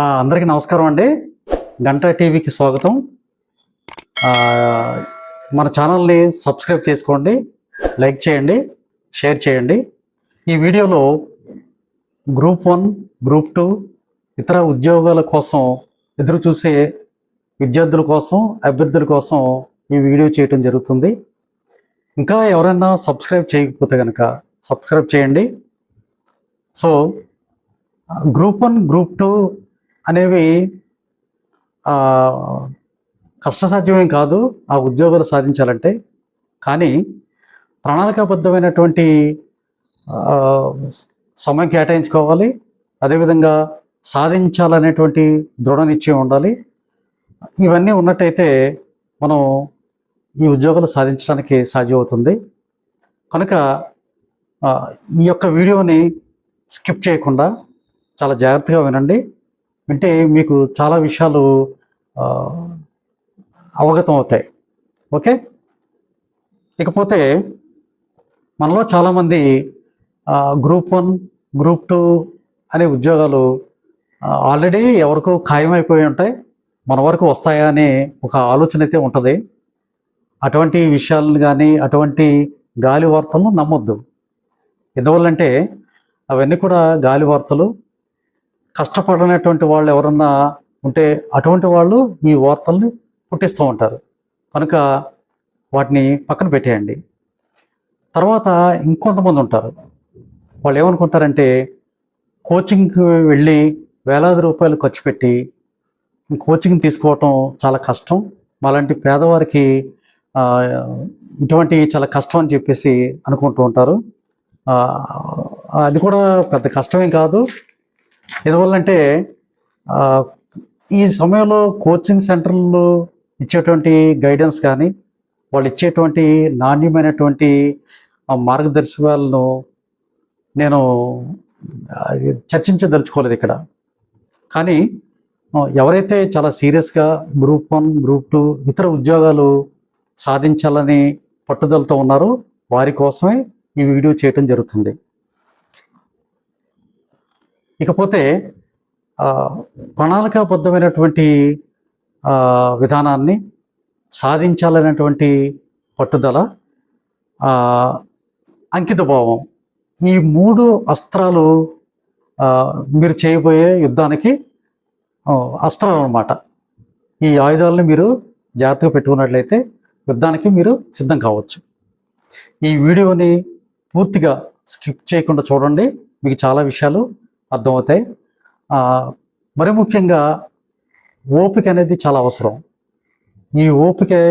అందరికీ నమస్కారం అండి. గంట టీవీకి స్వాగతం. మన ఛానల్ని సబ్స్క్రైబ్ చేసుకోండి లైక్ చేయండి షేర్ చేయండి. ఈ వీడియోలో గ్రూప్ వన్ గ్రూప్ టూ ఇతర ఉద్యోగాల కోసం ఎదురు చూసే విద్యార్థుల కోసం అభ్యర్థుల కోసం ఈ వీడియో చేయటం జరుగుతుంది. ఇంకా ఎవరైనా సబ్స్క్రైబ్ చేయకపోతే కనుక సబ్స్క్రైబ్ చేయండి. So group one group two అనేవి కష్టసాధ్యమేం కాదు ఆ ఉద్యోగాలు సాధించాలంటే. కానీ ప్రణాళికాబద్ధమైనటువంటి సమయం కేటాయించుకోవాలి. అదేవిధంగా సాధించాలనేటువంటి దృఢ నిశ్చయం ఉండాలి. ఇవన్నీ ఉన్నట్టయితే మనం ఈ ఉద్యోగాలు సాధించడానికి సాధ్యమవుతుంది. కనుక ఈ యొక్క వీడియోని స్కిప్ చేయకుండా చాలా జాగ్రత్తగా వినండి. అంటే మీకు చాలా విషయాలు అవగతం అవుతాయి ఓకే? ఇకపోతే మనలో చాలామంది గ్రూప్ వన్ గ్రూప్ టూ అనే ఉద్యోగాలు ఆల్రెడీ ఎవరికో ఖాయమైపోయి ఉంటాయి. మన వరకు వస్తాయా అనే ఒక ఆలోచన అయితే ఉంటుంది. అటువంటి విషయాలను కానీ అటువంటి గాలి వార్తలను నమ్మొద్దు. ఎందువల్లంటే అవన్నీ కూడా గాలి వార్తలు కష్టపడనటువంటి వాళ్ళు ఎవరన్నా ఉంటే అటువంటి వాళ్ళు ఈ వార్తల్ని పుట్టిస్తూ ఉంటారు. కనుక వాటిని పక్కన పెట్టేయండి. తర్వాత ఇంకొంతమంది ఉంటారు. వాళ్ళు ఏమనుకుంటారంటే కోచింగ్కి వెళ్ళి వేలాది రూపాయలు ఖర్చు పెట్టి కోచింగ్ తీసుకోవటం చాలా కష్టం. మాలాంటి పేదవారికి ఇటువంటి చాలా కష్టం అని చెప్పేసి అనుకుంటూ ఉంటారు. అది కూడా పెద్ద కష్టమేం కాదు. ఎందువల్లంటే ఈ సమయంలో కోచింగ్ సెంటర్లు ఇచ్చేటువంటి గైడెన్స్ కానీ వాళ్ళు ఇచ్చేటువంటి నాణ్యమైనటువంటి మార్గదర్శకాలను నేను చర్చించదలుచుకోలేదు ఇక్కడ. కానీ ఎవరైతే చాలా సీరియస్గా గ్రూప్ వన్ గ్రూప్ టూ ఇతర ఉద్యోగాలు సాధించాలని పట్టుదలతో ఉన్నారో వారి కోసమే ఈ వీడియో చేయటం జరుగుతుంది. ఇకపోతే ప్రణాళికాబద్ధమైనటువంటి విధానాన్ని సాధించాలనేటువంటి పట్టుదల అంకితభావం ఈ మూడు అస్త్రాలు మీరు చేయబోయే యుద్ధానికి అస్త్రాలు అన్నమాట. ఈ ఆయుధాలను మీరు జాగ్రత్తగా పెట్టుకున్నట్లయితే యుద్ధానికి మీరు సిద్ధం కావచ్చు. ఈ వీడియోని పూర్తిగా స్కిప్ చేయకుండా చూడండి. మీకు చాలా విషయాలు అర్థమవుతాయి. మరి ముఖ్యంగా ఓపిక అనేది చాలా అవసరం. ఈ ఓపికే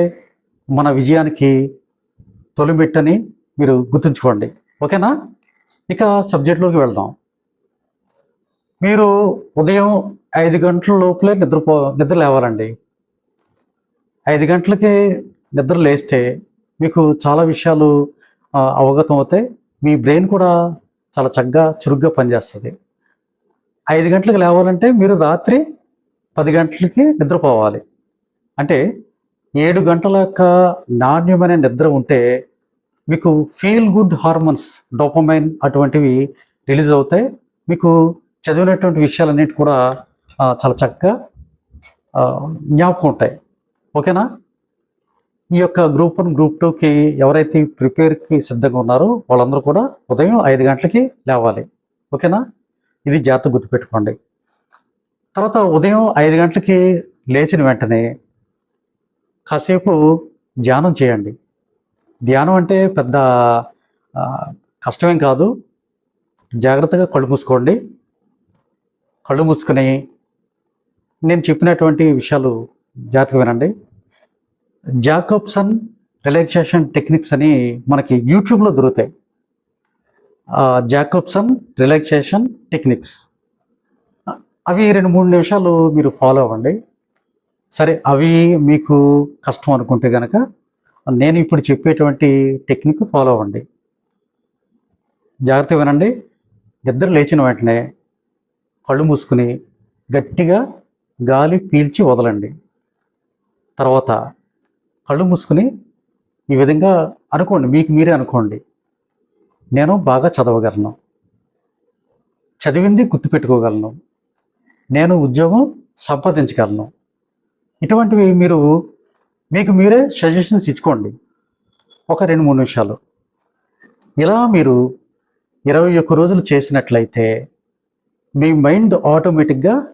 మన విజయానికి తొలిమెట్టని మీరు గుర్తుంచుకోండి. ఓకేనా? ఇక సబ్జెక్టులోకి వెళ్దాం. మీరు ఉదయం ఐదు గంటల లోపలే నిద్రపో నిద్ర లేవాలండి. ఐదు గంటలకి నిద్ర లేస్తే మీకు చాలా విషయాలు అవగతం అవుతాయి మీ బ్రెయిన్ కూడా చాలా చక్కగా చురుగ్గా పనిచేస్తుంది. ఐదు గంటలకు లేవాలంటే మీరు రాత్రి పది గంటలకి నిద్రపోవాలి. అంటే ఏడు గంటల యొక్క నాణ్యమైన నిద్ర ఉంటే మీకు ఫీల్ గుడ్ హార్మోన్స్ డోపమైన్ అటువంటివి రిలీజ్ అవుతాయి. మీకు చదివినటువంటి విషయాలన్నిటి కూడా చాలా చక్కగా జ్ఞాపకం ఉంటాయి. ఓకేనా? ఈ యొక్క గ్రూప్ వన్ గ్రూప్ టూకి ఎవరైతే ప్రిపేర్కి సిద్ధంగా ఉన్నారో వాళ్ళందరూ కూడా ఉదయం ఐదు గంటలకి లేవాలి. ఓకేనా? ఇది జాగ్రత్త గుర్తుపెట్టుకోండి. తర్వాత ఉదయం ఐదు గంటలకి లేచిన వెంటనే కాసేపు ధ్యానం చేయండి. ధ్యానం అంటే పెద్ద కష్టమేం కాదు. జాగ్రత్తగా కళ్ళు మూసుకోండి. కళ్ళు మూసుకుని నేను చెప్పినటువంటి విషయాలు జాగ్రత్తగా వినండి. జాకబ్సన్ రిలాక్సేషన్ టెక్నిక్స్ అని మనకి యూట్యూబ్లో దొరుకుతాయి. Jacobson relaxation techniques. అవి రెండు మూడు నిమిషాలు మీరు ఫాలో అవ్వండి. సరే అవి మీకు కష్టం అనుకుంటే కనుక నేను ఇప్పుడు చెప్పేటువంటి టెక్నిక్ ఫాలో అవ్వండి. జాగ్రత్త వినండి. నిద్ర లేచిన వెంటనే కళ్ళు మూసుకుని గట్టిగా గాలి పీల్చి వదలండి. తర్వాత కళ్ళు మూసుకుని ఈ విధంగా అనుకోండి. మీకు మీరే అనుకోండి. నేను బాగా చదవగలను. చదివింది గుర్తుపెట్టుకోగలను. నేను ఉద్యోగం సంపాదించగలను. ఇటువంటివి మీరు మీకు మీరే సజెషన్స్ ఇచ్చుకోండి. ఒక రెండు మూడు నిమిషాలు. ఇలా మీరు ఇరవై ఒక్క రోజులు చేసినట్లయితే మీ మైండ్ ఆటోమేటిక్గా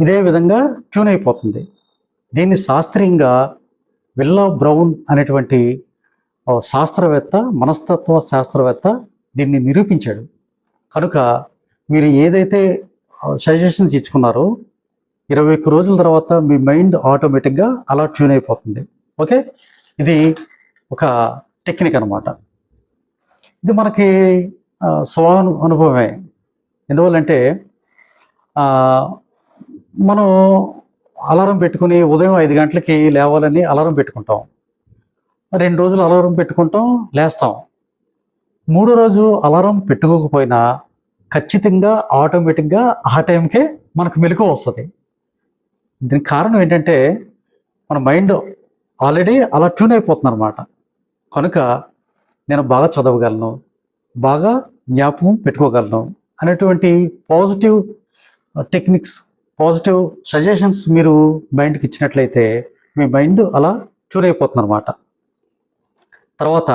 ఇదే విధంగా ట్యూన్ అయిపోతుంది. దీన్ని శాస్త్రీయంగా విల్లా బ్రౌన్ అనేటువంటి శాస్త్రవేత్త మనస్తత్వ శాస్త్రవేత్త దీన్ని నిరూపించాడు. కనుక మీరు ఏదైతే సజెషన్స్ ఇచ్చుకున్నారో ఇరవై ఒక్క రోజుల తర్వాత మీ మైండ్ ఆటోమేటిక్గా అలా ట్యూన్ అయిపోతుంది. ఓకే? ఇది ఒక టెక్నిక్ అనమాట ఇది మనకి స్వాను అనుభవమే ఎందువల్లంటే మనం అలారం పెట్టుకుని ఉదయం ఐదు గంటలకి లేవాలని అలారం పెట్టుకుంటాం. రెండు రోజులు అలారం పెట్టుకుంటాం లేస్తాం. మూడో రోజు అలారం పెట్టుకోకపోయినా ఖచ్చితంగా ఆటోమేటిక్గా ఆ టైంకే మనకు మెలకు వస్తుంది. దీనికి కారణం ఏంటంటే మన మైండ్ ఆల్రెడీ అలా ట్యూన్ అయిపోతుంది అనమాట కనుక నేను బాగా చదవగలను బాగా జ్ఞాపకం పెట్టుకోగలను అనేటువంటి పాజిటివ్ టెక్నిక్స్ పాజిటివ్ సజెషన్స్ మీరు మైండ్కి ఇచ్చినట్లయితే మీ మైండ్ అలా ట్యూన్ అయిపోతుంది అనమాట తర్వాత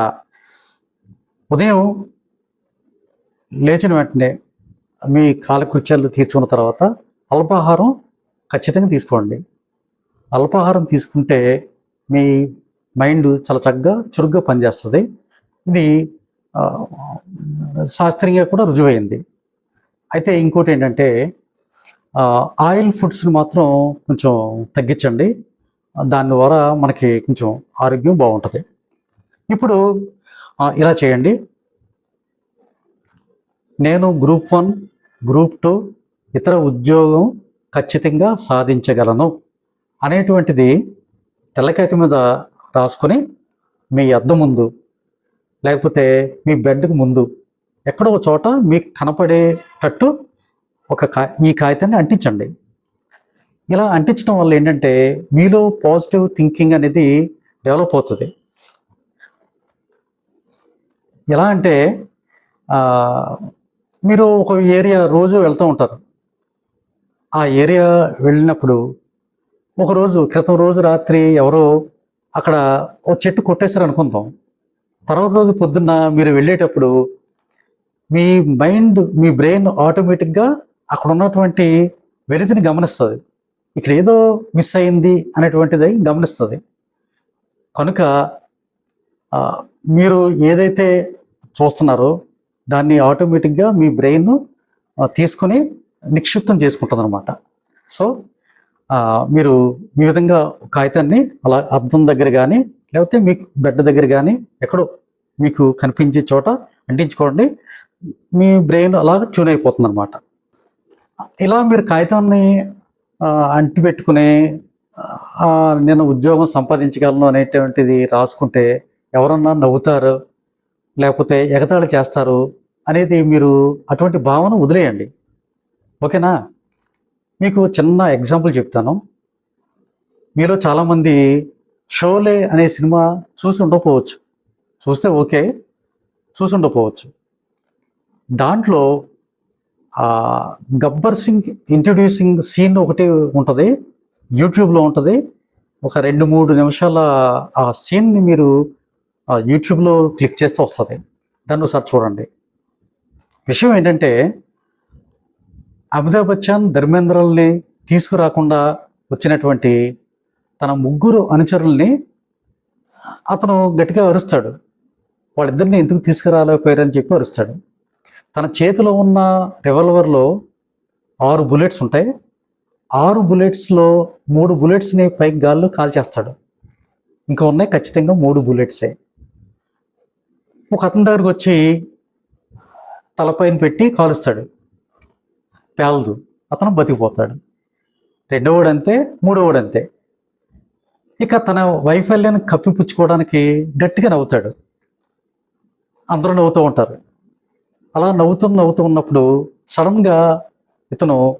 ఉదయం లేచిన వెంటనే మీ కాలకృత్యాలు తీర్చుకున్న తర్వాత అల్పాహారం ఖచ్చితంగా తీసుకోండి. అల్పాహారం తీసుకుంటే మీ మైండ్ చాలా చక్కగా చురుగ్గా పనిచేస్తుంది. ఇది శాస్త్రీయంగా కూడా రుజువైంది. అయితే ఇంకోటి ఏంటంటే ఆయిల్ ఫుడ్స్ని మాత్రం కొంచెం తగ్గించండి. దాని ద్వారా మనకి కొంచెం ఆరోగ్యం బాగుంటుంది. ఇప్పుడు ఇలా చేయండి. నేను గ్రూప్ వన్ గ్రూప్ టూ ఇతర ఉద్యోగం ఖచ్చితంగా సాధించగలను అనేటువంటిది తెల్లకాయత మీద రాసుకొని మీ అద్దం ముందు లేకపోతే మీ బెడ్కి ముందు ఎక్కడో ఒక చోట మీకు కనపడేటట్టు ఒక కా ఈ కాగితాన్ని అంటించండి. ఇలా అంటించడం వల్ల ఏంటంటే మీలో పాజిటివ్ థింకింగ్ అనేది డెవలప్ అవుతుంది. ఎలా అంటే మీరు ఒక ఏరియా రోజు వెళ్తూ ఉంటారు. ఆ ఏరియా వెళ్ళినప్పుడు ఒకరోజు క్రితం రోజు రాత్రి ఎవరో అక్కడ ఓ చెట్టు కొట్టేశారు అనుకుందాం తర్వాత రోజు పొద్దున్న మీరు వెళ్ళేటప్పుడు మీ మైండ్ మీ బ్రెయిన్ ఆటోమేటిక్గా అక్కడ ఉన్నటువంటి వెలితిని గమనిస్తుంది. ఇక్కడ ఏదో మిస్ అయింది అనేటువంటిది గమనిస్తుంది. కనుక మీరు ఏదైతే చూస్తున్నారో దాన్ని ఆటోమేటిక్గా మీ బ్రెయిన్ తీసుకొని నిక్షిప్తం చేసుకుంటుంది అనమాట సో మీరు ఈ విధంగా కాగితాన్ని అలా అద్దం దగ్గర కానీ లేకపోతే మీకు బెడ్ దగ్గర కానీ ఎక్కడో మీకు కనిపించే చోట అంటించుకోండి. మీ బ్రెయిన్ అలా ట్యూన్ అయిపోతుంది అనమాట ఇలా మీరు కాగితాన్ని అంటిపెట్టుకునే నేను ఉద్యోగం సంపాదించగలను అనేటువంటిది రాసుకుంటే ఎవరన్నా నవ్వుతారు లేకపోతే ఎగతాళి చేస్తారు అనేది మీరు అటువంటి భావన వదిలేయండి. ఓకేనా? మీకు చిన్న ఎగ్జాంపుల్ చెప్తాను. మీలో చాలామంది షోలే అనే సినిమా చూసి ఉండకపోవచ్చు. చూస్తే ఓకే చూసి ఉండకపోవచ్చు. దాంట్లో గబ్బర్ సింగ్ ఇంట్రడ్యూసింగ్ సీన్ ఒకటి ఉంటుంది. యూట్యూబ్లో ఉంటుంది. ఒక రెండు మూడు నిమిషాల ఆ సీన్ని మీరు యూట్యూబ్లో క్లిక్ చేస్తే వస్తుంది. దాన్ని ఒకసారి చూడండి. విషయం ఏంటంటే అమితాబ్ బచ్చన్ ధర్మేంద్రల్ని తీసుకురాకుండా వచ్చినటువంటి తన ముగ్గురు అనుచరుల్ని అతను గట్టిగా అరుస్తాడు. వాళ్ళిద్దరిని ఎందుకు తీసుకురాలేకపోయారని చెప్పి అరుస్తాడు. తన చేతిలో ఉన్న రివాల్వర్లో ఆరు బుల్లెట్స్ ఉంటాయి. ఆరు బుల్లెట్స్లో మూడు బుల్లెట్స్ని పైకి గాల్లో కాల్చేస్తాడు. ఇంకా ఉన్నాయి ఖచ్చితంగా మూడు బుల్లెట్సే. ఒక అతని దగ్గరకు వచ్చి తలపైన పెట్టి కాలుస్తాడు. పేలదు. అతను బతికిపోతాడు. రెండోవాడంతే అంతే అంతే ఇక తన వైఫల్యాన్ని కప్పిపుచ్చుకోవడానికి గట్టిగా నవ్వుతాడు. అందరూ నవ్వుతూ ఉంటారు. అలా నవ్వుతూ నవ్వుతూ ఉన్నప్పుడు సడన్గా ఇతను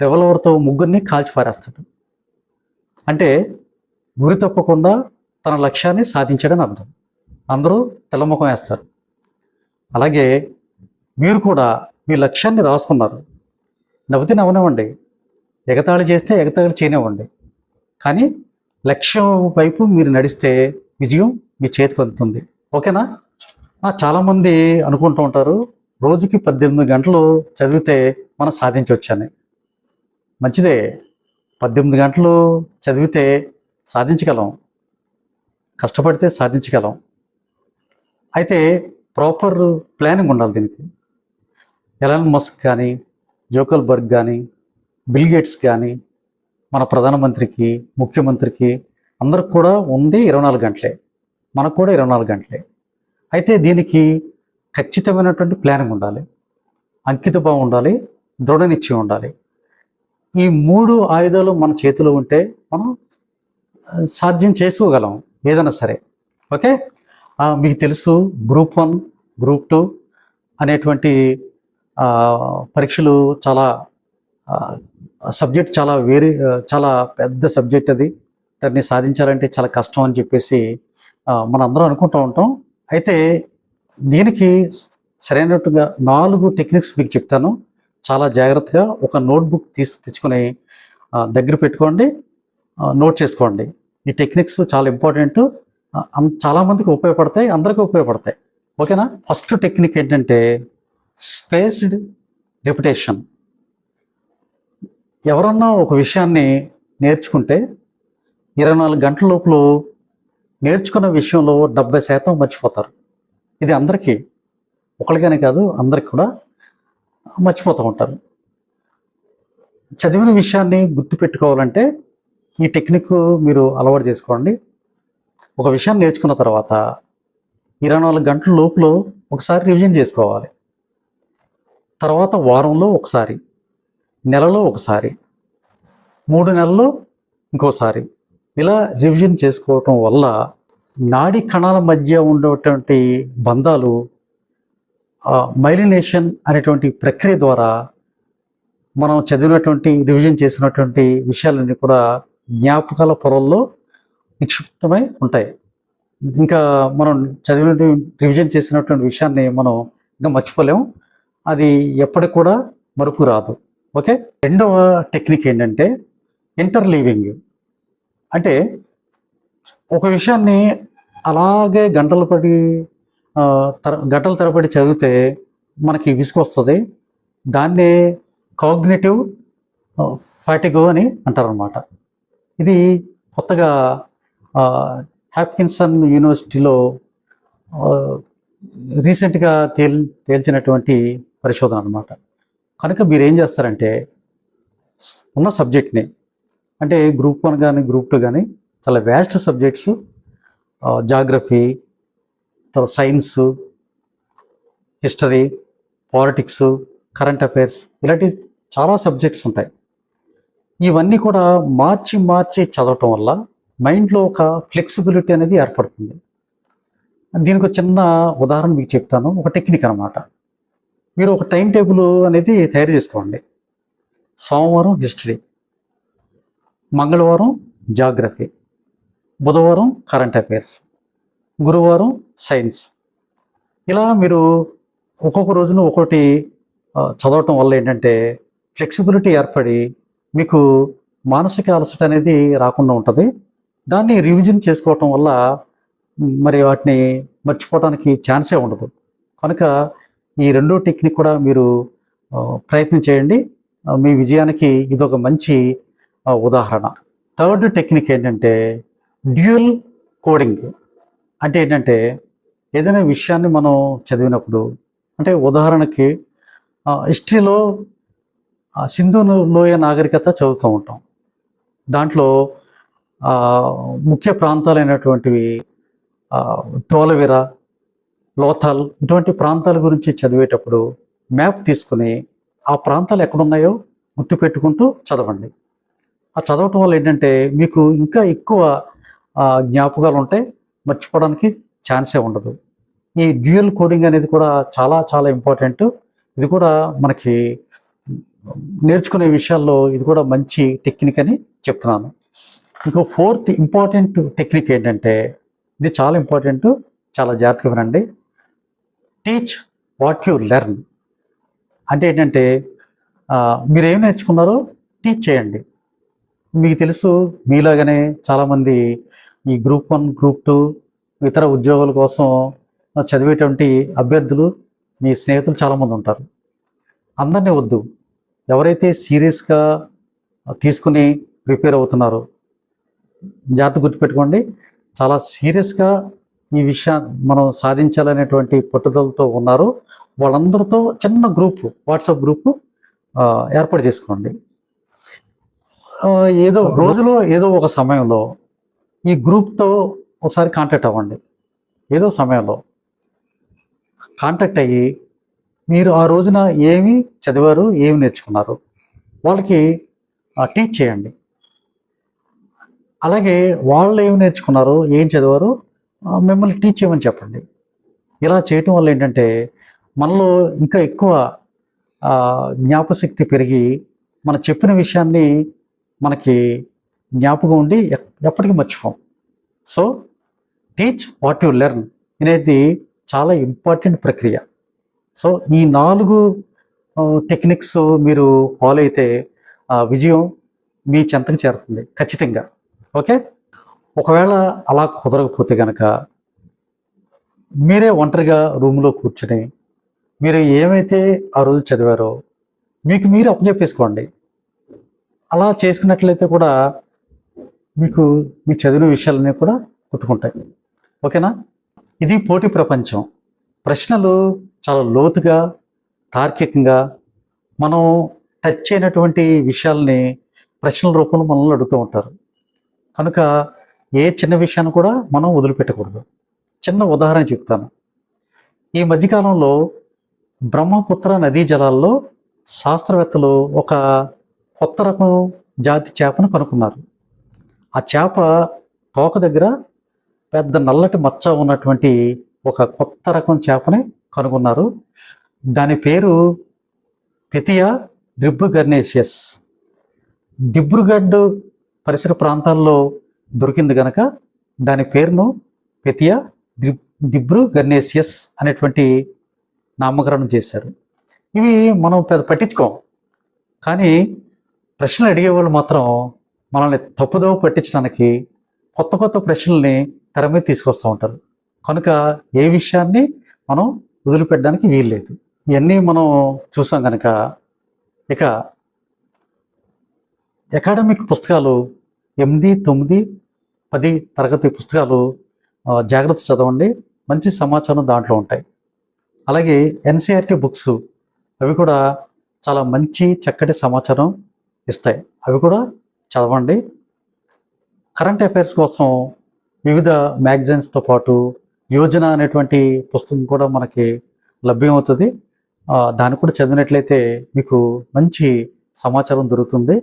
రెవల్వర్తో ముగ్గురిని కాల్చి పారేస్తాడు అంటే గురి తప్పకుండా తన లక్ష్యాన్ని సాధించాడని అర్థం. అందరూ తెల్లముఖం వేస్తారు. అలాగే మీరు కూడా మీ లక్ష్యాన్ని రాసుకున్నారు. నవ్వుతే నవ్వనివ్వండి. ఎగతాళి చేస్తే ఎగతాళి చేయనివ్వండి. కానీ లక్ష్యం వైపు మీరు నడిస్తే విజయం మీ చేతికి అందుతుంది. ఓకేనా? చాలామంది అనుకుంటూ ఉంటారు రోజుకి పద్దెనిమిది గంటలు చదివితే మనం సాధించవచ్చని. మంచిదే పద్దెనిమిది గంటలు చదివితే సాధించగలం. కష్టపడితే సాధించగలం. అయితే ప్రాపర్ ప్లానింగ్ ఉండాలి దీనికి. ఎలాన్ మస్క్ కానీ జోకల్ బర్గ్ కానీ బిల్ గేట్స్ కానీ మన ప్రధానమంత్రికి ముఖ్యమంత్రికి అందరికి కూడా ఉంది ఇరవై నాలుగు గంటలే. మనకు కూడా ఇరవై నాలుగు గంటలే. అయితే దీనికి ఖచ్చితమైనటువంటి ప్లానింగ్ ఉండాలి. అంకితభావం ఉండాలి. దృఢ నిశ్చయం ఉండాలి. ఈ మూడు ఆయుధాలు మన చేతిలో ఉంటే మనం సాధ్యం చేసుకోగలం. ఏదైనా సరే. ఓకే? మీకు తెలుసు గ్రూప్ వన్ గ్రూప్ టూ అనేటువంటి పరీక్షలు చాలా సబ్జెక్ట్ చాలా వేరే చాలా పెద్ద సబ్జెక్ట్ అది. దాన్ని సాధించాలంటే చాలా కష్టం అని చెప్పేసి ఆ, మనం అందరం అనుకుంటూ ఉంటాం. అయితే దీనికి సరైనట్టుగా నాలుగు టెక్నిక్స్ మీకు చెప్తాను. చాలా జాగ్రత్తగా ఒక నోట్బుక్ తీసి తెచ్చుకొని దగ్గర పెట్టుకోండి నోట్ చేసుకోండి. ఈ టెక్నిక్స్ చాలా ఇంపార్టెంట్. చాలామందికి ఉపయోగపడతాయి అందరికీ ఉపయోగపడతాయి. ఓకేనా? ఫస్ట్ టెక్నిక్ ఏంటంటే స్పేస్డ్ రెప్యుటేషన్. ఎవరన్నా ఒక విషయాన్ని నేర్చుకుంటే ఇరవై నాలుగు గంటల లోపల నేర్చుకున్న విషయంలో డెబ్బై శాతం మర్చిపోతారు. ఇది అందరికీ ఒకరిగానే కాదు అందరికి కూడా మర్చిపోతూ ఉంటారు. చదివిన విషయాన్ని గుర్తుపెట్టుకోవాలంటే ఈ టెక్నిక్ మీరు అలవాటు చేసుకోండి. ఒక విషయాన్ని నేర్చుకున్న తర్వాత ఇరవై నాలుగు గంటల లోపులో ఒకసారి రివిజన్ చేసుకోవాలి. తర్వాత వారంలో ఒకసారి నెలలో ఒకసారి మూడు నెలల్లో ఇంకోసారి. ఇలా రివిజన్ చేసుకోవటం వల్ల నాడి కణాల మధ్య ఉండేటువంటి బంధాలు మైలినేషన్ అనేటువంటి ప్రక్రియ ద్వారా మనం చదివినటువంటి రివిజన్ చేసినటువంటి విషయాలన్నీ కూడా జ్ఞాపకాల పొరల్లో నిక్షిప్తమై ఉంటాయి. ఇంకా మనం చదివిన రివిజన్ చేసినటువంటి విషయాన్ని మనం ఇంకా మర్చిపోలేము. అది ఎప్పటికి కూడా మరుపు రాదు. ఓకే? రెండవ టెక్నిక్ ఏంటంటే ఇంటర్లీవింగ్ అంటే ఒక విషయాన్ని అలాగే గంటల పడి తర గంటల తరబడి చదివితే మనకి విసుగొస్తుంది దాన్నే కాగ్నేటివ్ ఫాటిగో అని అంటారనమాట ఇది కొత్తగా హ్యాప్కిన్సన్ యూనివర్సిటీలో రీసెంట్గా తేల్ తేల్చినటువంటి పరిశోధన అనమాట కనుక మీరు ఏం చేస్తారంటే ఉన్న సబ్జెక్ట్ని అంటే గ్రూప్ వన్ కానీ గ్రూప్ టూ కానీ చాలా వ్యాస్ట్ సబ్జెక్ట్స్ జాగ్రఫీ తర్వాత science history politics current affairs ఇలాంటి చాలా సబ్జెక్ట్స్ ఉంటాయి. ఇవన్నీ కూడా మార్చి మార్చి చదవటం వల్ల మైండ్లో ఒక ఫ్లెక్సిబిలిటీ అనేది ఏర్పడుతుంది. దీనికి ఒక చిన్న ఉదాహరణ మీకు చెప్తాను. ఒక టెక్నిక్ అనమాట మీరు ఒక టైం టేబుల్ అనేది తయారు చేసుకోండి. సోమవారం హిస్టరీ మంగళవారం జాగ్రఫీ బుధవారం కరెంట్ అఫైర్స్ గురువారం సైన్స్. ఇలా మీరు ఒక్కొక్క రోజున ఒక్కొక్కటి చదవటం వల్ల ఏంటంటే ఫ్లెక్సిబిలిటీ ఏర్పడి మీకు మానసిక అలసట అనేది రాకుండా ఉంటుంది. దాన్ని రివిజన్ చేసుకోవటం వల్ల మరి వాటిని మర్చిపోవడానికి ఛాన్సే ఉండదు. కనుక ఈ రెండో టెక్నిక్ కూడా మీరు ప్రయత్నం చేయండి. మీ విజయానికి ఇదొక మంచి ఉదాహరణ. థర్డ్ టెక్నిక్ ఏంటంటే డ్యూయల్ కోడింగ్. అంటే ఏంటంటే ఏదైనా విషయాన్ని మనం చదివినప్పుడు అంటే ఉదాహరణకి హిస్టరీలో సింధు లోయ నాగరికత చదువుతూ ఉంటాం. దాంట్లో ముఖ్య ప్రాంతాలైనటువంటివి ఆ, ధోలవీర లోథల్ ఇటువంటి ప్రాంతాల గురించి చదివేటప్పుడు మ్యాప్ తీసుకుని ఆ ప్రాంతాలు ఎక్కడున్నాయో గుర్తుపెట్టుకుంటూ చదవండి. ఆ చదవటం వల్ల ఏంటంటే మీకు ఇంకా ఎక్కువ జ్ఞాపకాలు ఉంటాయి మర్చిపోవడానికి ఛాన్సే ఉండదు. ఈ డ్యూయల్ కోడింగ్ అనేది కూడా చాలా చాలా ఇంపార్టెంట్. ఇది కూడా మనకి నేర్చుకునే విషయాల్లో ఇది కూడా మంచి టెక్నిక్ అని చెప్తున్నాను. ఇంకో ఫోర్త్ ఇంపార్టెంట్ టెక్నిక్ ఏంటంటే ఇది చాలా ఇంపార్టెంట్ చాలా జాగ్రత్తగా వినండి. టీచ్ వాట్ యు లెర్న్ అంటే ఏంటంటే మీరు ఏం నేర్చుకున్నారో టీచ్ చేయండి. మీకు తెలుసు మీలాగనే చాలామంది ఈ గ్రూప్ వన్ గ్రూప్ టూ ఇతర ఉద్యోగాల కోసం చదివేటువంటి అభ్యర్థులు మీ స్నేహితులు చాలామంది ఉంటారు. అందరినీ వద్దు. ఎవరైతే సీరియస్గా తీసుకుని ప్రిపేర్ అవుతున్నారో జాగ్రత్త గుర్తుపెట్టుకోండి. చాలా సీరియస్గా ఈ విషయాన్ని మనం సాధించాలనేటువంటి పట్టుదలతో ఉన్నారు. వాళ్ళందరితో చిన్న గ్రూప్ వాట్సాప్ గ్రూపు ఏర్పాటు చేసుకోండి. ఏదో రోజులో ఏదో ఒక సమయంలో ఈ గ్రూప్తో ఒకసారి కాంటాక్ట్ అవ్వండి. ఏదో సమయంలో కాంటాక్ట్ అయ్యి మీరు ఆ రోజున ఏమి చదివారు ఏమి నేర్చుకున్నారు వాళ్ళకి టీచ్ చేయండి. అలాగే వాళ్ళు ఏమి నేర్చుకున్నారు ఏం చదివారు? మిమ్మల్ని టీచ్ చేయమని చెప్పండి. ఇలా చేయటం వల్ల ఏంటంటే మనలో ఇంకా ఎక్కువ జ్ఞాపశక్తి పెరిగి మనం చెప్పిన విషయాన్ని మనకి జ్ఞాపకం ఉండి ఎప్పటికీ మర్చిపోం. So teach what you learn అనేది చాలా ఇంపార్టెంట్ ప్రక్రియ. సో ఈ నాలుగు టెక్నిక్స్ మీరు ఫాలో అయితే ఆ విజయం మీ చెంతకు చేరుతుంది ఖచ్చితంగా. ఓకే? ఒకవేళ అలా కుదరకపోతే కనుక మీరే ఒంటరిగా రూమ్లో కూర్చుని మీరు ఏమైతే ఆ రోజు చదివారో మీకు మీరు అప్పచెప్పేసుకోండి అలా చేసుకున్నట్లయితే కూడా మీకు మీ చదివిన విషయాలన్నీ కూడా గుర్తుకుంటాయి. ఓకేనా? ఇది పోటీ ప్రపంచం. ప్రశ్నలు చాలా లోతుగా తార్కికంగా మనం టచ్ అయినటువంటి విషయాల్ని ప్రశ్నల రూపంలో మనల్ని అడుగుతూ ఉంటారు. కనుక ఏ చిన్న విషయాన్ని కూడా మనం వదిలిపెట్టకూడదు. చిన్న ఉదాహరణ చెప్తాను. ఈ మధ్యకాలంలో బ్రహ్మపుత్ర నదీ జలాల్లో శాస్త్రవేత్తలు ఒక కొత్త రకం జాతి చేపను కనుక్కున్నారు. ఆ చేప తోక దగ్గర పెద్ద నల్లటి మచ్చ ఉన్నటువంటి ఒక కొత్త రకం చేపని కనుగొన్నారు దాని పేరు పెతియా దిబ్రుగర్నేషియస్ దిబ్రుగఢ్ పరిసర ప్రాంతాల్లో దొరికింది గనక దాని పేరును పెతియా దిబ్రు గర్నేసియస్ అనేటువంటి నామకరణం చేశారు. ఇవి మనం పెద్ద పట్టించుకోం. కానీ ప్రశ్నలు అడిగేవాళ్ళు మాత్రం మనల్ని తప్పుదోవ పట్టించడానికి కొత్త కొత్త ప్రశ్నల్ని తెర మీద తీసుకొస్తూ ఉంటారు. కనుక ఏ విషయాన్ని మనం వదిలిపెట్టడానికి వీల్లేదు. ఇవన్నీ మనం చూసాం కనుక ఇక అకాడమిక్ పుస్తకాలు ఎనిమిది తొమ్మిది పది తరగతి పుస్తకాలు జాగ్రత్త చదవండి. మంచి సమాచారం దాంట్లో ఉంటాయి. అలాగే ఎన్సీఆర్టీ బుక్స్ అవి కూడా చాలా మంచి చక్కటి సమాచారం ఇస్తాయి. అవి కూడా చదవండి. కరెంట్ అఫైర్స్ కోసం వివిధ మ్యాగజైన్స్తో పాటు యోజన అనేటువంటి పుస్తకం కూడా మనకి లభ్యమవుతుంది. దాన్ని కూడా చదివినట్లయితే మీకు మంచి సమాచారం దొరుకుతుంది.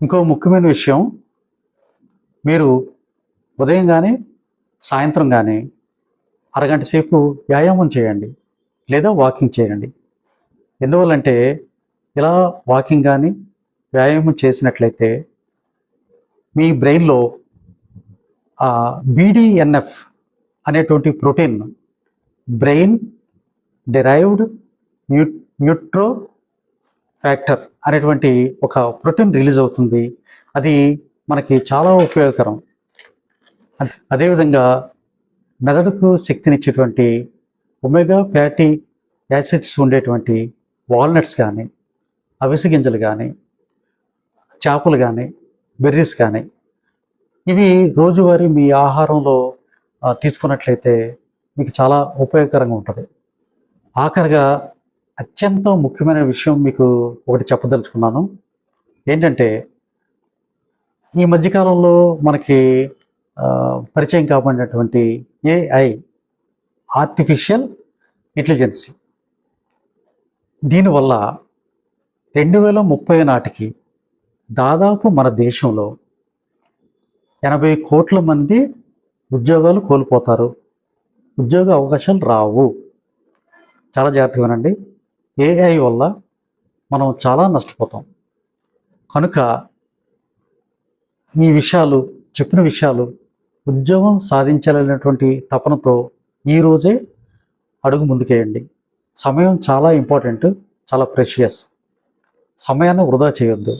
ఇంకో ముఖ్యమైన విషయం మీరు ఉదయం కానీ సాయంత్రం కానీ అరగంట సేపు వ్యాయామం చేయండి లేదా వాకింగ్ చేయండి. ఎందువల్లంటే ఇలా వాకింగ్ కానీ వ్యాయామం చేసినట్లయితే మీ బ్రెయిన్లో బీడీఎన్ఎఫ్ అనేటువంటి protein brain derived neuro neurotrophic factor అనేటువంటి ఒక ప్రోటీన్ రిలీజ్ అవుతుంది. అది మనకి చాలా ఉపయోగకరం. అదేవిధంగా మెదడుకు శక్తినిచ్చేటువంటి ఒమేగా ఫ్యాటీ యాసిడ్స్ ఉండేటువంటి వాల్నట్స్ కానీ అవిసె గింజలు కానీ చేపలు కానీ బెర్రీస్ కానీ ఇవి రోజువారీ మీ ఆహారంలో తీసుకున్నట్లయితే మీకు చాలా ఉపయోగకరంగా ఉంటుంది. ఆఖరిగా అత్యంత ముఖ్యమైన విషయం మీకు ఒకటి చెప్పదలుచుకున్నాను. ఏంటంటే ఈ మధ్యకాలంలో మనకి పరిచయం కాబడినటువంటి ఏఐ ఆర్టిఫిషియల్ ఇంటెలిజెన్సీ దీనివల్ల రెండు వేల ముప్పై నాటికి దాదాపు మన దేశంలో ఎనభై కోట్ల మంది ఉద్యోగాలు కోల్పోతారు. ఉద్యోగ అవకాశాలు రావు. చాలా జాగ్రత్తగా వినండి. ఏఐ వల్ల మనం చాలా నష్టపోతాం. కనుక ఈ విషయాలు చెప్పిన విషయాలు ఉద్యోగం సాధించాలనేటువంటి తపనతో ఈరోజే అడుగు ముందుకేయండి. సమయం చాలా ఇంపార్టెంట్ చాలా ప్రెషియస్. సమయాన్ని వృధా చేయొద్దు.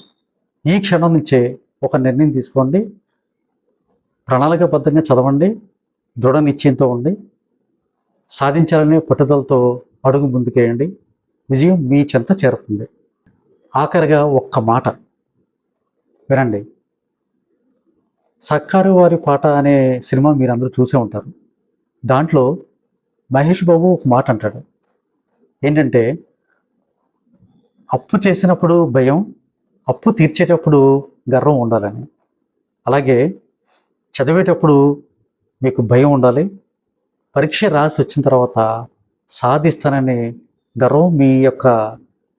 ఈ క్షణం నుంచే ఒక నిర్ణయం తీసుకోండి. ప్రణాళికబద్ధంగా చదవండి. దృఢ నిశ్చయంతో ఉండి సాధించాలనే పట్టుదలతో అడుగు ముందుకేయండి. విజయం మీ చెంత చేరుతుంది. ఆఖరిగా ఒక్క మాట. వినండి. సర్కారు వారి పాట అనే సినిమా మీరు అందరూ చూసే ఉంటారు. దాంట్లో మహేష్ బాబు ఒక మాట అంటాడు. ఏంటంటే అప్పు చేసినప్పుడు భయం అప్పు తీర్చేటప్పుడు గర్వం ఉండాలని. అలాగే చదివేటప్పుడు మీకు భయం ఉండాలి. పరీక్ష రాసి వచ్చిన తర్వాత సాధిస్తానని గర్వం మీ యొక్క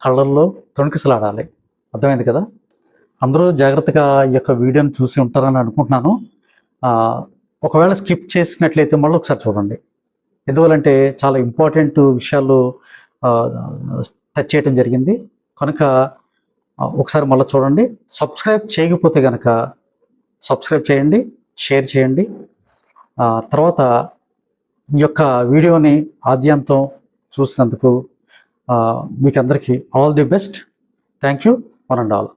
కళ్ళల్లో తొణికిసలాడాలి. అర్థమైంది కదా? అందరూ జాగ్రత్తగా ఈ యొక్క వీడియోని చూసి ఉంటారని అనుకుంటున్నాను. ఒకవేళ స్కిప్ చేసినట్లయితే మళ్ళీ ఒకసారి చూడండి. ఎందువల్లంటే చాలా ఇంపార్టెంట్ విషయాలు టచ్ చేయడం జరిగింది. కనుక ఒకసారి మళ్ళీ చూడండి. సబ్స్క్రైబ్ చేయకపోతే కనుక సబ్స్క్రైబ్ చేయండి షేర్ చేయండి. తర్వాత ఈ యొక్క వీడియోని ఆద్యంతం చూసినందుకు మీకు అందరికీ all the best. Thank you. One and all